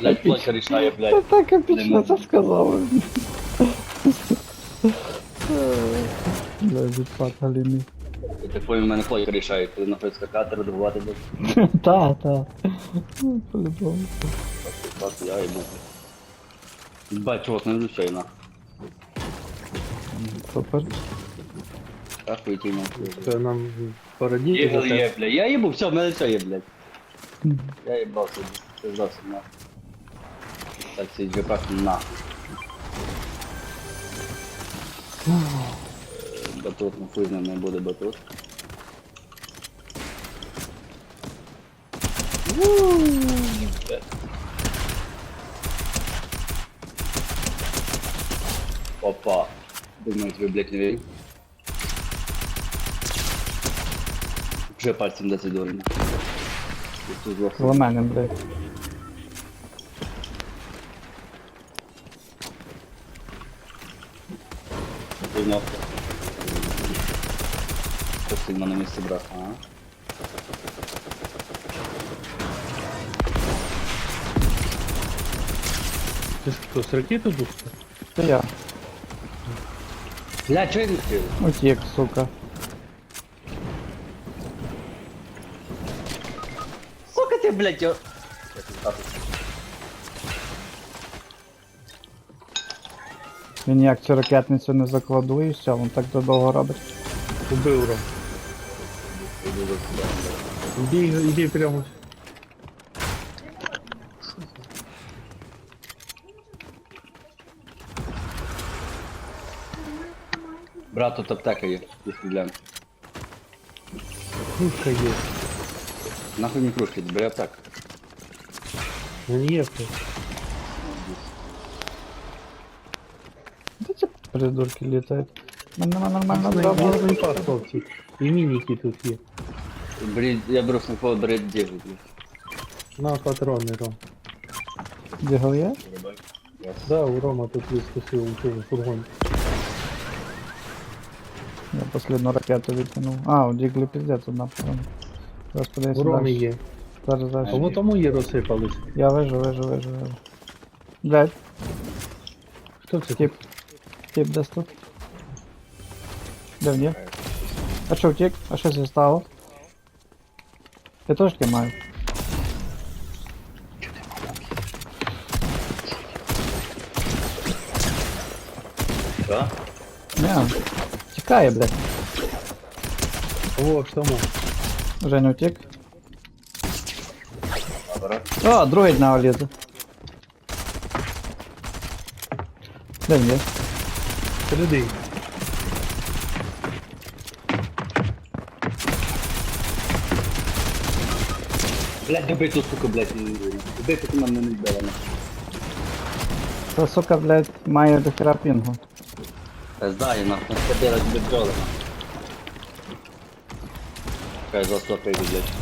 Блядь, площа рішає, блядь. так епічно це сказав. Бля, відпад Галіни. Я так понял, в мене площа рішає, коли нахуй скакати, редагувати, блядь. Та, та. Ну, По-любому. Так, я йду. Бать, чувак, не вручай, на. Супер. Ахуєть, нахуй. Це нам порадіти. Є, бля. Я їбу, все, в мене все є, блядь. Я їбав собі. Це зовсім нахуй. Так, цей джепак нахуй. Е, Батут, нахуй з ним не буде батут. Опа. Думаю, тебе, блядь, не вірю. Вже пальцем дати дурно. Тут мене, блядь. Посильно на місці брат, а? Ти що, з ракету душка? Це я. Бля, чого я не встиг? Утік, сука. Ти, блядь. Я. Він ніяк цю ракетницю не закладу і все, він так додовго робить. Убив Ром. Іди, іди прямо. Брат, тут аптека є, якщо глянь. Кружка є. Нахуй не кружки, бери аптеку. Ну є хто. Де ці придурки літають? У мене нема нормально Є зроблено. снайпа, хлопці. І мініки тут є. Бери, я беру снайпо, бери 9, блядь. На патрони, Ром. Дігл є? Да, у Рома тут вискочив у цьому фургоні. Я последню ракету відкинув. А, у Діглі піздець одна патрона. Зараз У подивися Роми далі. є. Зараз, зараз. А вот тому є розсипались. Я вижу, вижу, вижу, вижу. Блядь, Хто це? тип. Тип десь тут. Де він є? А що втік? А що зі стало? Я теж таке маю. Що? Не. Тікає, блядь. О, ж тому. Женя. Добре. О, другий дна лізе. Де він є? Середині. Блядь, добий ту суку, блядь, добий, поки мене не нахуй. Та сука, блядь, має до хера пінгу. Та нахуй, без нахуй. Хай за 100 блядь.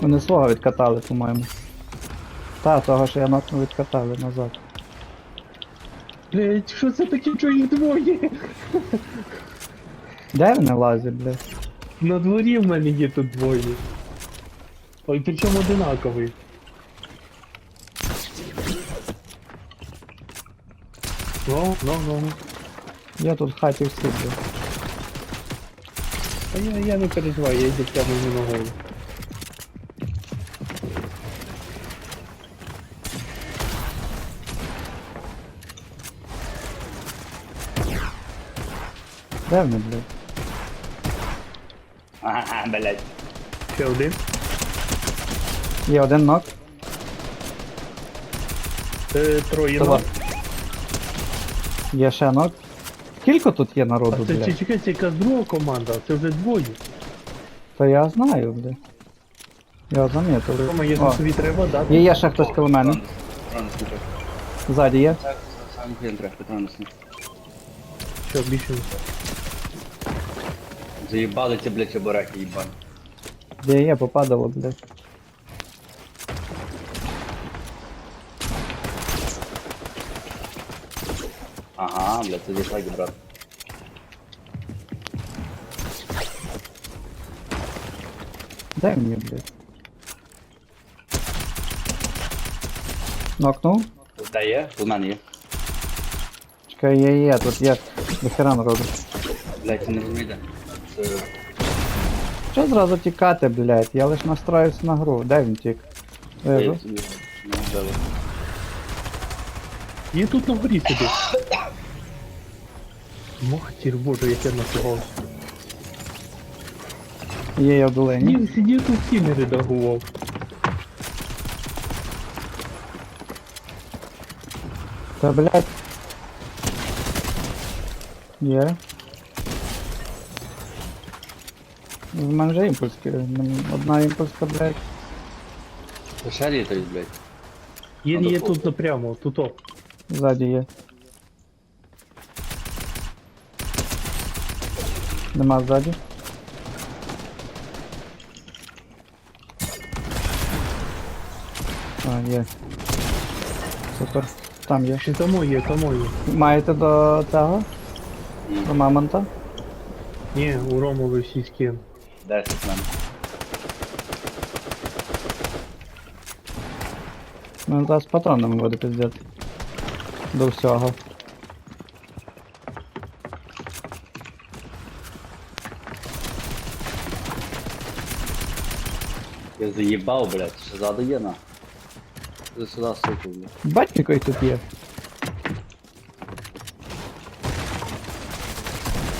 Вони свого відкатали, по-моєму. Та, того, що я нокнув, відкатали назад. Блять, що це таке, що їх двоє? Де вони лазять, блядь? На дворі в мене є тут двоє. Ой, причому одинаковий. Ну, ну, ну. ну. Я тут в хаті всі, блядь. А я, я не переживаю, я йду прямо на голову. Де блядь? Ага, блядь. Ще один. Є один нок. Е, троє Давай. ног. Є ще нок. Скільки тут є А народу, це блядь? чекай, це якась друга команда, це вже двоє. Та я знаю, блядь. Я замітив. Рома, якщо О, тобі треба, да? Є, є ще хтось коло мене. Ззаді є. Сам треба, патрони слухай. Що, більше не Заїбали ці, блядь, обораки, їбан. Де є, попадало, блядь. Ага, блядь, це дефайк, брат. Він є, блядь? Нокнув. Де є? У мене є. Чекай, є, є, тут є. Дохера народу. Блять, не розумієте. Це... Що зразу тікати, блядь? Я лиш настроюсь на гру. Де він тік? Вижу. Є, тут на горі сидить. Матір боже, як я напугався. Є я в долині. Він сидів тут всі не редагував. Та блядь. Є. В мене вже імпульски. Одна імпульска, блядь. Ще літають, блять. Є, є тут напрямо, тут о. Ззаді є. Нема ззаді. А, є. Супер. Там є. Ще тому є, тому є. Маєте до цього? До мамонта? Ні, у Ромові всі скин. 10 мене. Ну зараз патронами буде пиздець. До всього. Я заїбав, блять, що ззаду є на. Ти сюди сука, блять. Бать який тут є.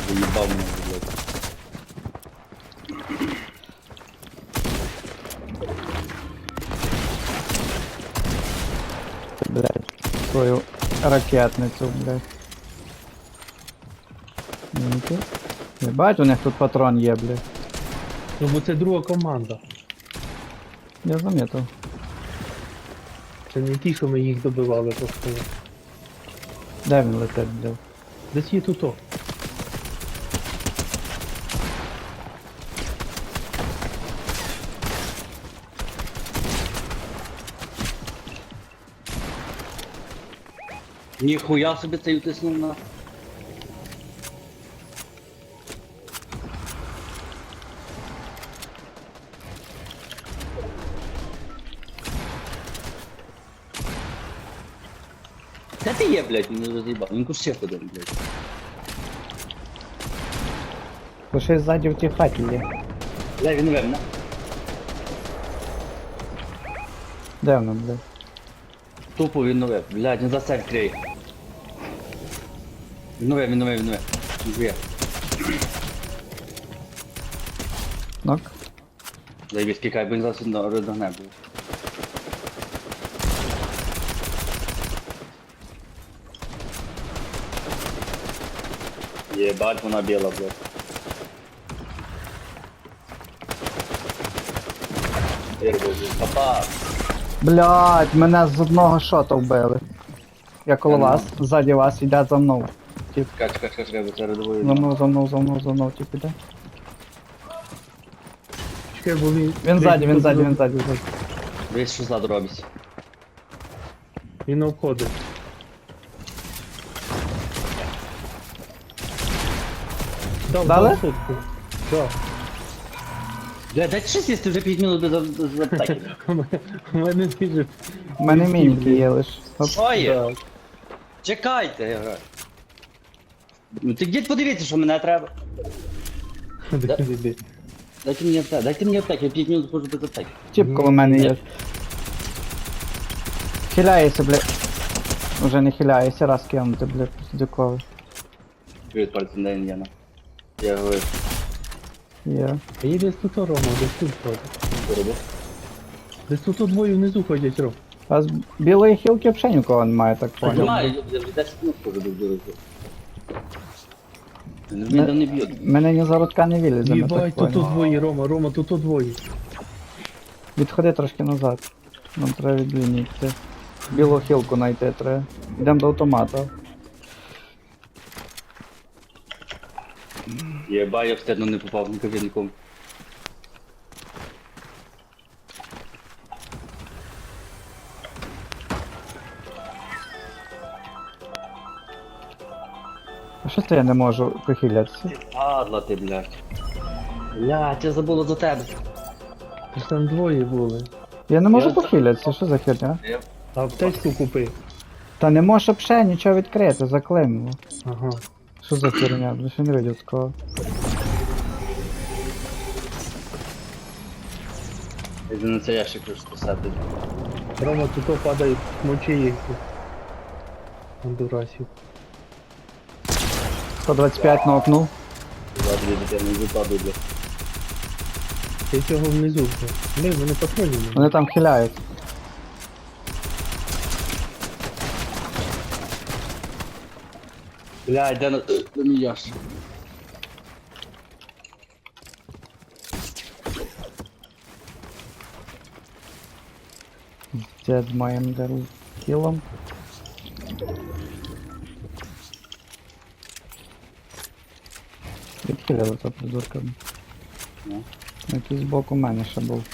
Заїбав мене, блять. Блядь. Свою ракетницю, блядь. Мінки. Бать, у них тут патрон є, блядь. Ну бо це друга команда. Я замітив. Це не ті, що ми їх добивали просто. Де він летить, блядь? Десь є тут о. Ніхуя собі цей утиснув на. Ти є, блядь, не роз'їбав? Він кущі ходив, блядь. Бо щось ззаді в тій хаті є. Бля, він вемне. Де воно, блядь? Тупо він нове. Блядь, він за це відкриє. Він нове, він нове, він нове. Нове. Нок. Заєбісь, кікай, бо він зараз на був. Вона біла, блядь. Папа, Блядь, мене з одного шота вбили. Я коло вас, ззаді вас, йде за мною. Тип, чекай, чекай, чекай, чекай, рядовий. за мною, за мною, за мною, за мною, тип іде. Чекай, бо він. Він ззаді, він ззаді, він ззаді, ззаді. Дивись, що ззаду робиться. Він обходить. Дав, Дали? сотку. Да. Бля, дайте щось їсти, вже 5 минут без без аптеки. У мене дуже. У мене мініки є лиш. Оп. Що є? Да. Чекайте, я граю. Ну ти дід подивіться, що мене треба. Де, де. Дайте мені аптеку, дайте мені аптеку, я 5 минут хожу без аптеки. Тіп коло мене є. Хиляється, блядь. Уже не хиляється, раз кинути, блядь, піздюковий. Привіт, пальцем, він є на. Я говорю, Є. А є десь тут Рома, десь тут ходить. що? Десь тут двоє внизу ходять, Ром. А з білої хілки взагалі нікого немає, так понял. Немає, я вже 10 минут хожу до не б'ють. Мене ні за рудка не вилізе, ми так Єбать, тут понял. двоє, Рома, Рома, тут двоє. Відходи трошки назад. Нам треба від лінії йти. Білу хілку знайти треба. Йдемо до автомата. Єба, я встидно не попав, не кажи. А що це я не можу прихилятися? Падла ти, блядь. Блядь, я забула за тебе. Тож там двоє були. Я не можу Я- похилятися, що за херня? Я, аптечку купи. Та не може взагалі нічого відкрити, заклинило. Ага. Що за херня? Не видів такого. Я на це ящик спасати. Рома, тут падають мочі їх. Дурасів. 125 нокнув. Ладно, дитя не випаду, блядь. Я цього внизу вже. Бля, вони патронів не. Вони там хиляють. Блядь, де на... Мій ящик? Дед з моїм деру кілом. Відхилили то придурками. Ну. Якийсь бок у мене ще був.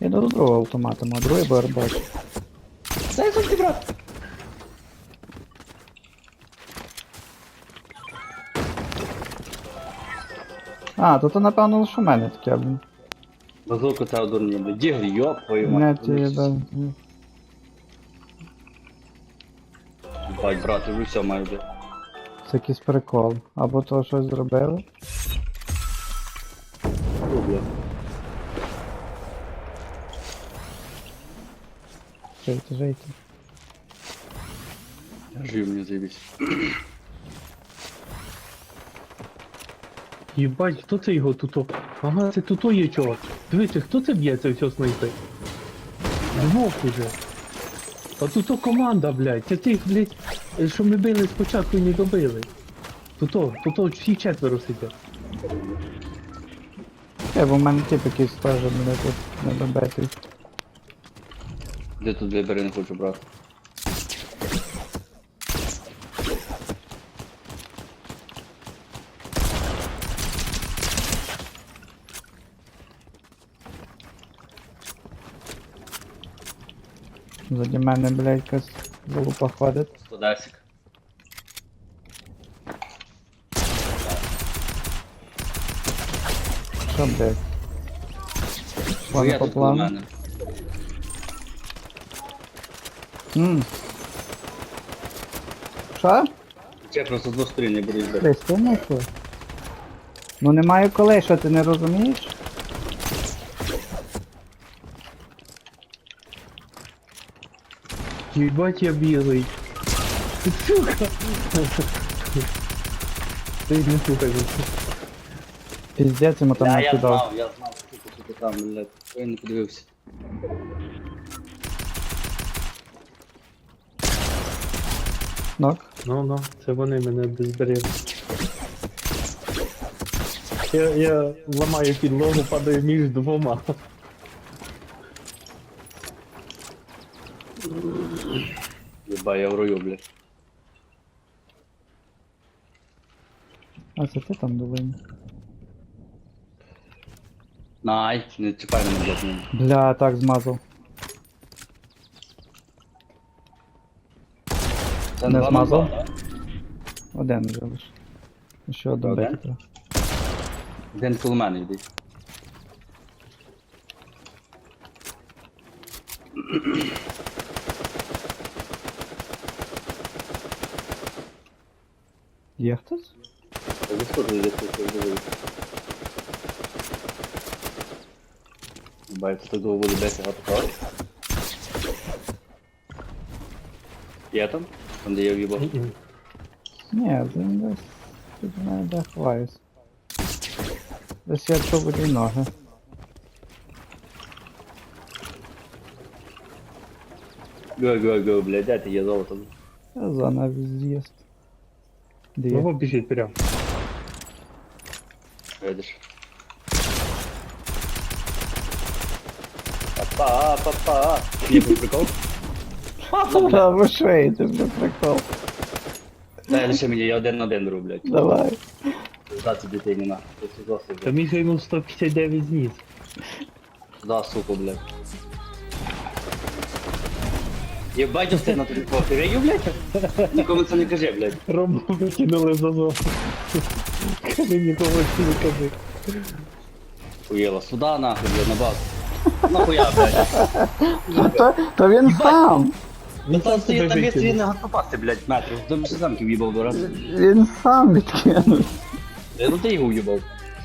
Я до другого автомата, а другий БР бачу. Дай сумки, брат! А, то то напевно лише у мене таке, блін. Базуку та дурня, блядь. Дігл, йоп, твою Не мать. ті, да. Бать, брат, вже все блядь. Це якийсь прикол. Або то щось зробили. Фу, блядь. Жийте, жийте. Жив, мені заєбісь. Їбать, хто це його тут? Ага, це тут є чого. Дивіться, хто це б'є це все снайпи? Двох уже. А тут команда, блядь. Це тих, блядь, що ми били спочатку і не добили. Тут, тут всі четверо сидять. Е, бо в мене тип якийсь теж мене тут не добитий. Де тут блядь, бери не хочу, брат. Заді мене, блядь, якась залупа ходить. 110. Що, блядь? Ну, по плану. Ммм. Що? Я просто з двох не буду їздити. Десь що? Ну немає коли, що ти не розумієш? Їбать я білий. Сука! Ти не слухай. Піздець йому там Да, я накидав. знав, я знав, що ти там, блядь. Я не подивився. Нок. Ну, ну, це вони мене безберегли. Я, я ламаю підлогу, падаю між двома. Єба, я в рою, блядь. А це ти там долині. Най, не чіпай мене, блядь. Бля, так змазав. Це Не змазав? Один вже лише. Ще один бити треба. Один коло мене йди. Є хтось? Я висходжу, десь тут я дивлюсь. Єба, я тут довго буду десь готовий. Є там? Там, де я в'їбав? Мгм. Ні, він десь. Тут мене де ховаюсь. Десь я чув дві ноги. Го, го, го, блядь, де ти є золото? Це зона з'їзд. Де є? Кого біжить прям? Видиш? Папа, папа. Є тут прикол? Та ви це вже прикол. Дай лише мені, я один на один блядь. Давай. 20 дітей не на. Це все досить, Та мій йому 159 зніс. Да, сука, блядь. Єбать, ти на тобі повторяю, блядь? Нікому це не кажи, блядь. Рому викинули за зону. Кажи нікого не кажи. Хуєла сюда, нахуй, блядь, на базу. Нахуя, блядь. То, то він сам! Він там стоїть на себе місці, він не готопасти, блядь, метрів. До замки в'їбав до рази. Він сам відкинув. Ну ти його в'їбав.